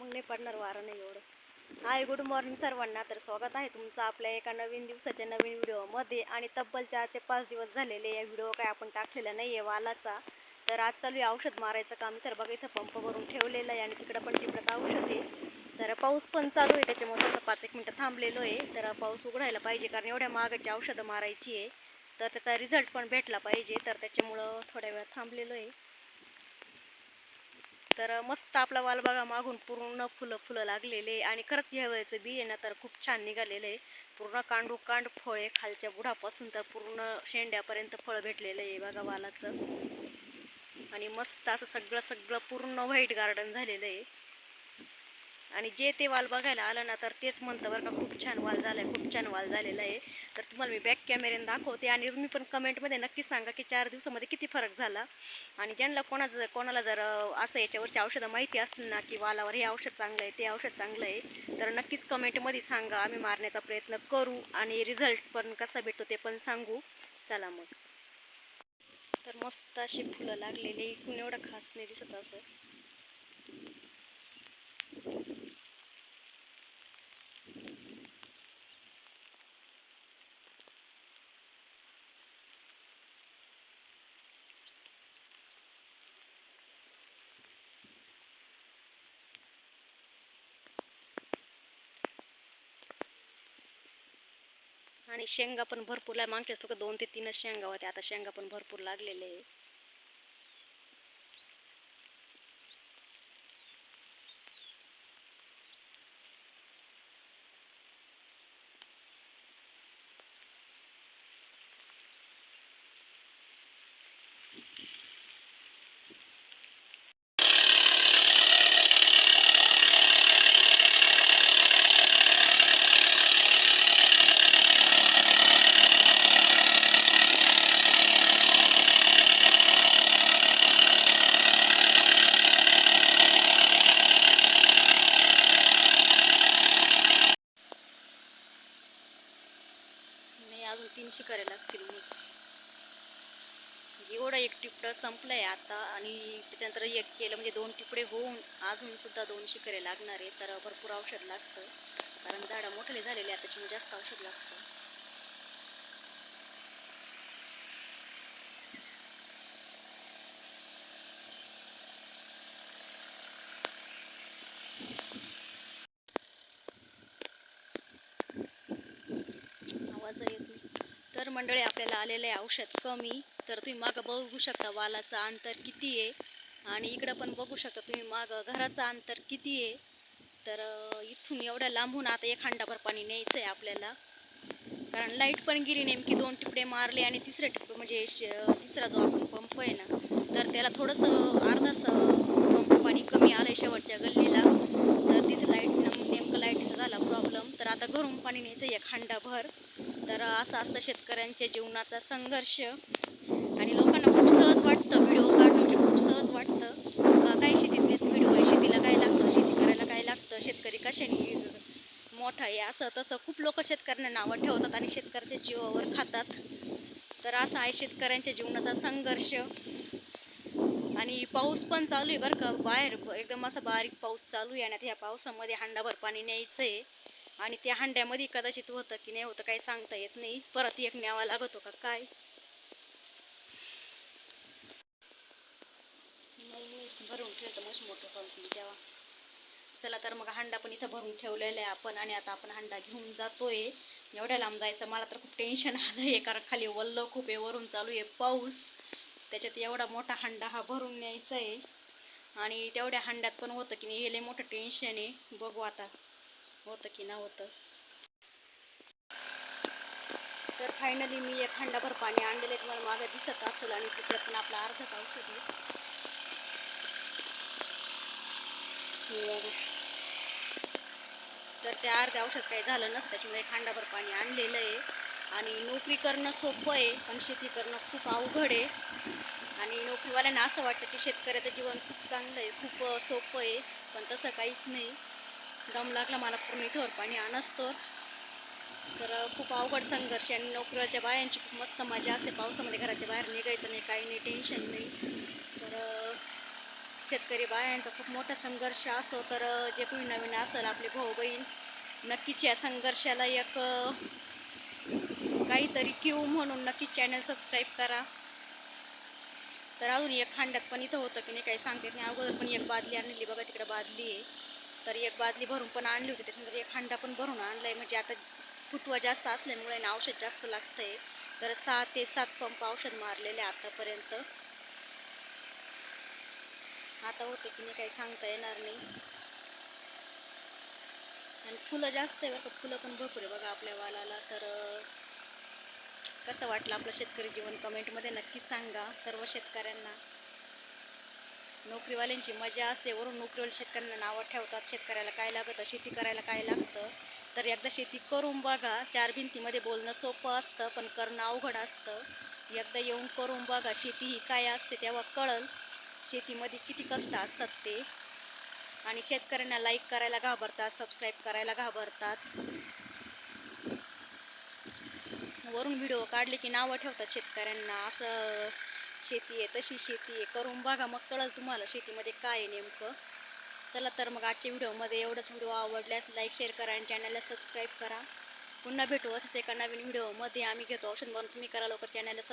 मग नाही पडणार वारं नाही एवढं. हाय गुड मॉर्निंग सर्वांना. तर स्वागत आहे तुमचं आपल्या एका नवीन दिवसाच्या नवीन व्हिडिओमध्ये. आणि तब्बल चार ते पाच दिवस झालेले या व्हिडिओ काय आपण टाकलेला नाही आहे वालाचा. तर आज चालू आहे औषध मारायचं काम. तर बघा इथं पंप भरून ठेवलेलं आहे आणि तिकडं पण तिकडं औषध आहे. तर पाऊस पण चालू आहे त्याच्यामुळे थोडंसं पाच एक मिनटं थांबलेलो आहे. तर पाऊस उघडायला पाहिजे कारण एवढ्या महागाची औषधं मारायची आहे. तर त्याचा रिझल्ट पण भेटला पाहिजे. तर त्याच्यामुळं थोड्या वेळ थांबलेलो आहे. तर मस्त आपला वाल बघा मागून पूर्ण फुलं फुलं लागलेले. आणि खरंच ह्या वेळेचं बी आहे ना तर खूप छान निघालेलं आहे. पूर्ण कांडू कांड फळ आहे खालच्या बुढापासून तर पूर्ण शेंड्यापर्यंत फळं भेटलेलं आहे बघा वालाचं. आणि मस्त असं सगळं सगळं पूर्ण व्हाईट गार्डन झालेलं आहे. आणि जे ते वाल बघायला आलं ना तर तेच म्हणतं बरं का खूप छान वाल झाला आहे खूप छान वाल झालेला आहे. तर तुम्हाला मी बॅक कॅमेऱ्याने दाखवते आणि तुम्ही पण कमेंटमध्ये नक्की सांगा की चार दिवसामध्ये किती फरक झाला. आणि ज्यांना कोणाचं कोणाला जर असं याच्यावरची औषधं माहिती असतील ना की वालावर हे औषध चांगलं आहे ते औषध चांगलं आहे तर नक्कीच कमेंटमध्ये सांगा. आम्ही मारण्याचा प्रयत्न करू आणि रिझल्ट पण कसा भेटतो ते पण सांगू. चला मग. तर मस्त अशी फुलं लागलेली. इकडून एवढं खास नाही दिसत असं. आणि शेंगा पण भरपूर लाग मागच्या फक्त दोन ते तीनच शेंगा होत्या. आता शेंगा पण भरपूर लागलेले आहे नाही अजून तीन शिकारे लागतील मस्त एवढं एक टिपडं आहे आता आणि त्याच्यानंतर एक केलं म्हणजे दोन टिपडे होऊन अजून सुद्धा दोन शिकरे लागणार आहे तर भरपूर औषध लागतं. कारण झाडं मोठे झालेले आहेत त्याच्यामुळे जास्त औषध लागतं. आवाज येत नाही. तर मंडळी आपल्याला आलेलं आहे औषध कमी. तर तुम्ही मागं बघू शकता वालाचं अंतर किती आहे. आणि इकडं पण बघू शकता तुम्ही मागं घराचं अंतर किती आहे. तर इथून एवढ्या लांबून आता एक हांडाभर पाणी न्यायचं आहे आपल्याला. कारण लाइट पण गेली नेमकी दोन टिपडे मारले आणि तिसरे टिपडे म्हणजे श- तिसरा जो आपण पंप आहे ना तर त्याला थोडंसं अर्धासं पंप पाणी कमी आलं आहे शेवटच्या गल्लीला. तर तिथे लाइट नेमकं लाईटीचा झाला प्रॉब्लेम. तर आता घरून पाणी न्यायचं आहे एक हांडाभर. तर असं असतं शेतकऱ्यांच्या जीवनाचा संघर्ष. आणि लोकांना खूप सहज वाटतं व्हिडिओ काढणं म्हणजे खूप सहज वाटतं. काय शेतीतलेच व्हिडिओ आहे? शेतीला काय लागतं? शेती करायला काय लागतं? शेतकरी कशाने मोठा आहे असं तसं. खूप लोक शेतकऱ्यांना नावं ठेवतात आणि शेतकऱ्याच्या जीवावर खातात. तर असा आहे शेतकऱ्यांच्या जीवनाचा संघर्ष. आणि पाऊस पण चालू आहे बरं का. बाहेर एकदम असा बारीक पाऊस चालू आहे आणि आता ह्या पावसामध्ये हांडाभर पाणी न्यायचं आहे. आणि त्या हांड्यामध्ये कदाचित होतं की नाही होतं काही सांगता येत नाही. परत एक न्यावा लागतो का? काय नाही भरून ठेवतो मग मोठं चालतील तेव्हा चला तर मग हांडा पण इथं भरून ठेवलेला आहे आपण आणि आता आपण हांडा घेऊन जातोय. एवढ्या लांब जायचं मला तर खूप टेन्शन आलं आहे कारण खाली वल्ल खूप आहे वरून चालू आहे पाऊस. त्याच्यात एवढा मोठा हांडा हा भरून न्यायचा आहे. आणि तेवढ्या हांड्यात पण होतं की नाही हे मोठं टेन्शन आहे. बघू आता होतं की ना होतं. तर फायनली मी एक हांडाभर पाणी आणलेलं आहे तुम्हाला माझं दिसत असेल आणि तिकडे पण आपला अर्धच औषध आहे हे बघा. तर त्या अर्ध्या औषध काही झालं नसतं त्याच्यामुळे खांडाभर पाणी आणलेलं आहे. आणि नोकरी करणं सोपं आहे पण शेती करणं खूप अवघड आहे. आणि नोकरीवाल्यांना असं वाटतं की शेतकऱ्याचं जीवन खूप चांगलं आहे खूप सोपं आहे पण तसं काहीच नाही. दम लागला मला पूर्ण इथंवर पाणी आणसतं तर. खूप अवघड संघर्ष आणि नोकरीच्या बायांची खूप मस्त मजा असते. पावसामध्ये घराच्या बाहेर निघायचं नाही काही नाही टेन्शन नाही. तर शेतकरी बायांचा खूप मोठा संघर्ष असतो. तर जे कोणी नवीन असेल आपले भाऊ बहीण नक्कीच या संघर्षाला एक काहीतरी क्यू म्हणून नक्कीच चॅनल सबस्क्राईब करा. तर अजून एक खंडात पण इथं होतं की नाही काही सांगते येत नाही. अगोदर पण एक बादली आणलेली बघा तिकडे बादली आहे. तर एक बादली भरून पण आणली होती. त्याच्यानंतर एक हांडा पण भरून आणलाय. म्हणजे आता फुटवा जास्त असल्यामुळे ना औषध जास्त लागतंय. तर सहा ते सात पंप औषध मारलेले आतापर्यंत. आता होते की नाही काही सांगता येणार नाही. आणि फुलं जास्त आहे बरं का फुलं पण भरपूर आहे बघा आपल्या वालाला. तर कसं वाटलं आपलं शेतकरी जीवन? कमेंटमध्ये नक्कीच सांगा सर्व शेतकऱ्यांना. नोकरीवाल्यांची मजा असते वरून नोकरीवाले शेतकऱ्यांना नावं ठेवतात. शेतकऱ्याला काय लागतं शेती करायला काय लागतं? तर एकदा शेती करून बघा. चार भिंतीमध्ये बोलणं सोपं असतं पण करणं अवघड असतं. एकदा येऊन करून बघा शेती ही काय असते तेव्हा कळल. शेतीमध्ये किती कष्ट असतात ते. आणि शेतकऱ्यांना लाईक करायला घाबरतात सबस्क्राईब करायला घाबरतात. वरून व्हिडिओ काढले की नावं ठेवतात शेतकऱ्यांना. असं शेती आहे तशी शेती आहे. करून बघा मग कळल तुम्हाला शेतीमध्ये काय आहे नेमकं. चला तर मग आजच्या व्हिडिओमध्ये एवढंच. व्हिडिओ आवडल्यास लाईक शेअर करा आणि चॅनलला सबस्क्राईब करा. पुन्हा भेटू असंच एका नवीन व्हिडिओमध्ये. आम्ही घेतो औषध बनवून तुम्ही करा लवकर चॅनलला सब